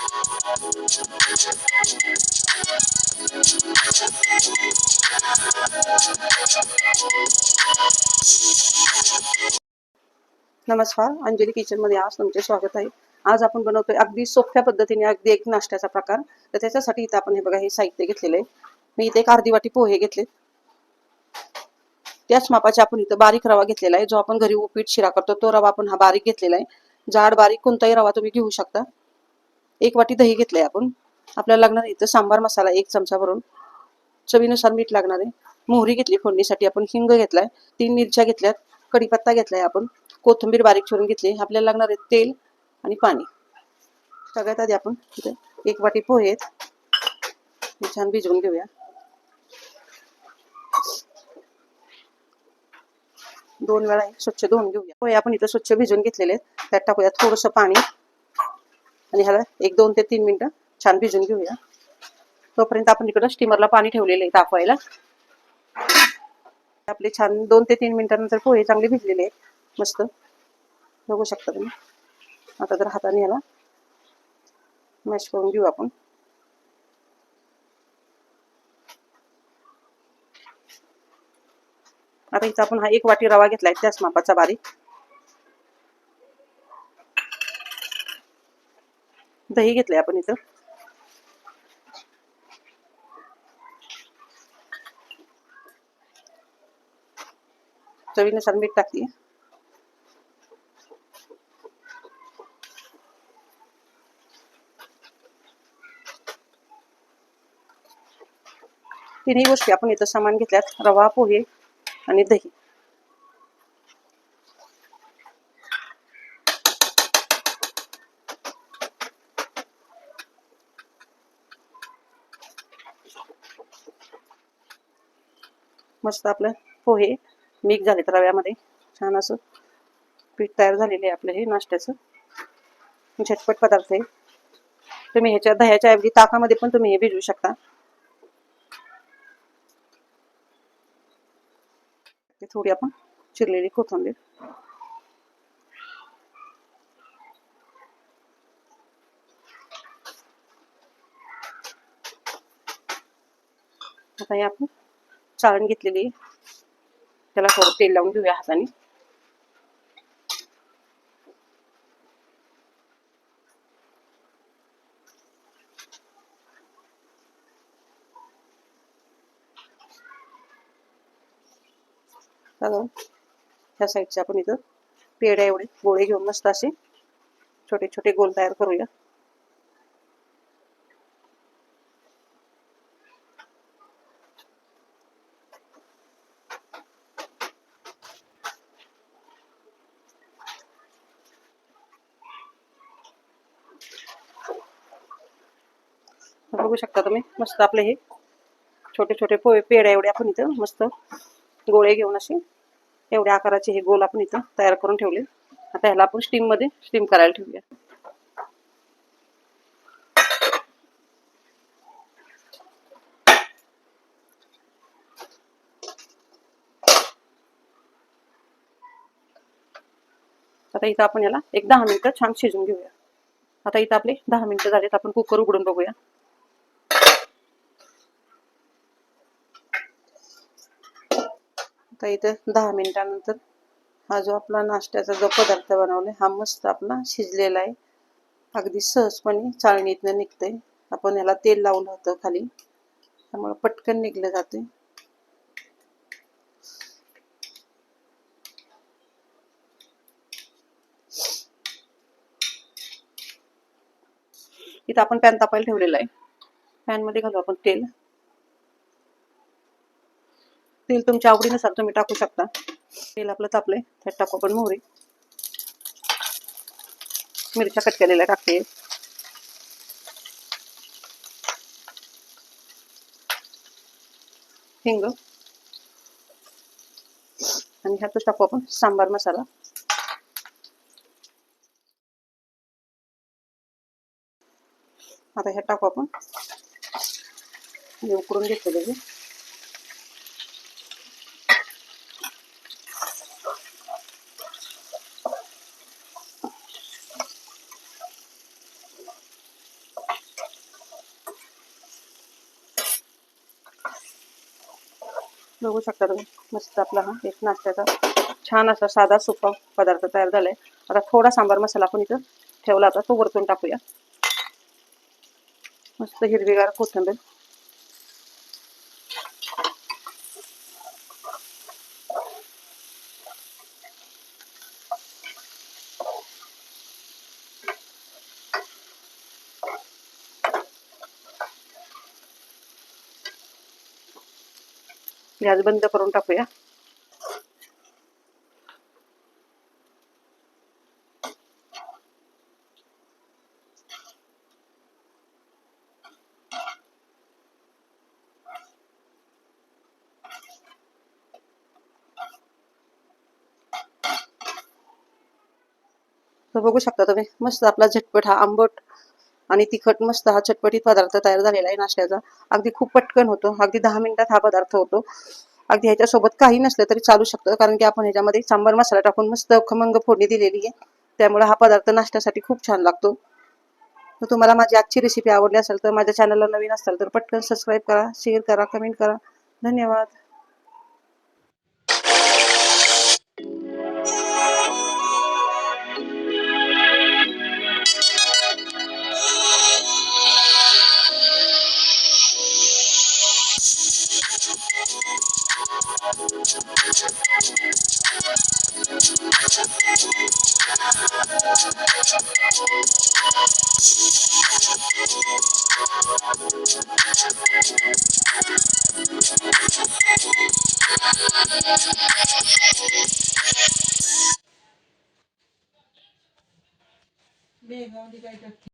नमस्कार अंजली किचनमध्ये आज तुमचे स्वागत आहे. आज आपण बनवतोय अगदी सोप्या पद्धतीने अगदी एक नाश्त्याचा प्रकार. तर त्याच्यासाठी इथं आपण हे बघा हे साहित्य घेतलेलं आहे. मी इथे एक अर्धी वाटी पोहे घेतले त्याच मापाचे आपण इथं बारीक रवा घेतलेला आहे जो आपण घरी उपीट शिरा करतो तो रवा आपण हा बारीक घेतलेला आहे. जाड बारीक कोणताही रवा तुम्ही घेऊ शकता. एक वाटी दही घेतलंय आपण. आपल्याला लागणार इथं सांबार मसाला एक चमचा भरून. चवीनुसार मीठ लागणार आहे. मोहरी घेतली फोडणीसाठी आपण हिंग घेतलाय तीन मिरच्या घेतल्यात कढीपत्ता घेतलाय आपण कोथिंबीर बारीक चिरून घेतली आपल्याला लागणार आहे तेल आणि पाणी. सगळ्यात आधी आपण इथे एक वाटी पोहे छान भिजवून घेऊया. दोन वेळा स्वच्छ धुवून घेऊया. पोहे आपण इथं स्वच्छ भिजवून घेतलेले आहेत. त्यात टाकूया थोडंसं पाणी. आणि ह्याला एक दोन ते तीन मिनिटं छान भिजून घेऊया. तोपर्यंत आपण इकडं स्टीमरला पाणी ठेवलेलं आहे तापवायला. आपले छान दोन ते तीन मिनिटानंतर पोहे चांगले भिजलेले आहेत. मस्त. बघू शकता तुम्ही. आता तर हाताने याला मॅश करून घेऊ आपण. आता इथं आपण हा एक वाटी रवा घेतलाय त्याच मापाचा बारीक. दही घेतलंय आपण इथं. चवीनुसार मीठ टाकते. तिन्ही गोष्टी आपण इथं सामान घेतल्यात. रवा पोहे आणि दही. मस्त आपलं पोहे मिक्स झाले रव्यामध्ये. छान असं पीठ तयार झालेले आहे आपलं हे नाश्त्याचं. झटपट पदार्थ आहे. तुम्ही ह्याच्या दह्याच्या ऐवजी ताकामध्ये पण तुम्ही हे भिजवू शकता. ते थोडी आपण चिरलेली कोथिंबीर. आता हे आपण चाळण घेतलेली. त्याला थोडं तेल लावून घेऊया हाताने. ह्या साईडचे आपण इथं पेड्या एवढे गोळे घेऊन मस्त असे छोटे छोटे गोल तयार करूया. बघू शकता तुम्ही. मस्त आपले हे छोटे छोटे पोहे पेड्या एवढे आपण इथं मस्त गोळे घेऊन असे एवढ्या आकाराचे हे गोल आपण इथं तयार करून ठेवले. आता ह्याला आपण स्टीममध्ये स्टीम करायला ठेवूया. आता इथं आपण याला एक दहा मिनिटं छान शिजून घेऊया. आता इथं आपले दहा मिनिटं झालेत आपण कुकर उघडून बघूया. आता इथं दहा मिनिटानंतर हा जो आपला नाश्त्याचा जो पदार्थ बनवला हा मस्त आपला शिजलेला आहे. अगदी सहजपणे चाळणीतनं निघतंय. आपण याला तेल लावलं होतं खाली. त्यामुळे पटकन निघलं जाते इथं आपण पॅन तापायला ठेवलेला आहे. पॅनमध्ये घालू आपण तेल. तेल तुमच्या आवडीनुसार तुम्ही टाकू शकता. तेल आपलं तापलंय त्यात टाकू आपण मोहरी. मिरच्या कट केलेल्या टाकते. हिंग. आणि ह्यातच टाकू आपण सांबार मसाला. आता ह्यात टाकू आपण. उकरून घेतलेलं बघू शकता तुम्ही. मस्त आपला हा एक नाश्त्याचा छान असा साधा सुपा पदार्थ तयार झालाय. आता थोडा सांबार मसाला आपण इथं ठेवला होता. तो वरतून टाकूया. मस्त हिरवीगार कोथिंबीर. गॅस बंद करून टाकूया. बघू शकता तुम्ही मस्त आपला झटपट हा आंबट आणि तिखट मस्त हा चटपटीत पदार्थ तयार झालेला आहे नाश्त्याचा. अगदी खूप पटकन होतो. अगदी दहा मिनिटात हा पदार्थ होतो. अगदी ह्याच्यासोबत काही नसलं तरी चालू शकतं. कारण की आपण ह्याच्यामध्ये सांबार मसाला टाकून मस्त खमंग फोडणी दिलेली आहे. त्यामुळे हा पदार्थ नाश्त्यासाठी खूप छान लागतो. तर तुम्हाला माझी आजची रेसिपी आवडली असेल तर माझ्या चॅनलला नवीन असाल तर पटकन सबस्क्राईब करा शेअर करा कमेंट करा. धन्यवाद. Bene, non dica i